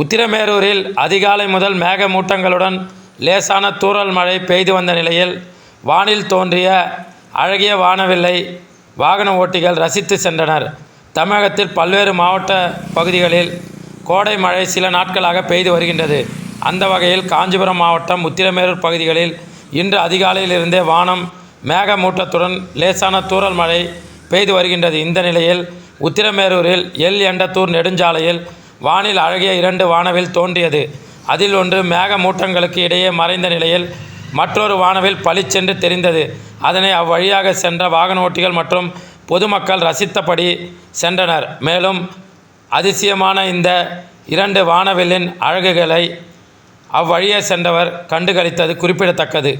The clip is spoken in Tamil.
உத்திரமேரூரில் அதிகாலை முதல் மேகமூட்டங்களுடன் லேசான தூறல் மழை பெய்து வந்த நிலையில் வானில் தோன்றிய அழகிய வானவில்லை வாகன ஓட்டிகள் ரசித்து சென்றனர். தமிழகத்தில் பல்வேறு மாவட்ட பகுதிகளில் கோடை மழை சில நாட்களாக பெய்து வருகின்றது. அந்த வகையில் காஞ்சிபுரம் மாவட்டம் உத்திரமேரூர் பகுதிகளில் இன்று அதிகாலையிலிருந்தே வானம் மேகமூட்டத்துடன் லேசான தூறல் மழை பெய்து வருகின்றது. இந்த நிலையில் உத்திரமேரூரில் எல் எண்டத்தூர் நெடுஞ்சாலையில் வானில் அழகிய இரண்டு வானவில் தோன்றியது. அதில் ஒன்று மேகமூட்டங்களுக்கு இடையே மறைந்த நிலையில் மற்றொரு வானவில் பளிச்சென்று தெரிந்தது. அதனை அவ்வழியாக சென்ற வாகன ஓட்டிகள் மற்றும் பொதுமக்கள் ரசித்தபடி சென்றனர். மேலும் அதிசயமான இந்த இரண்டு வானவில்லின் அழகுகளை அவ்வழியே சென்றவர் கண்டுகளித்தது குறிப்பிடத்தக்கது.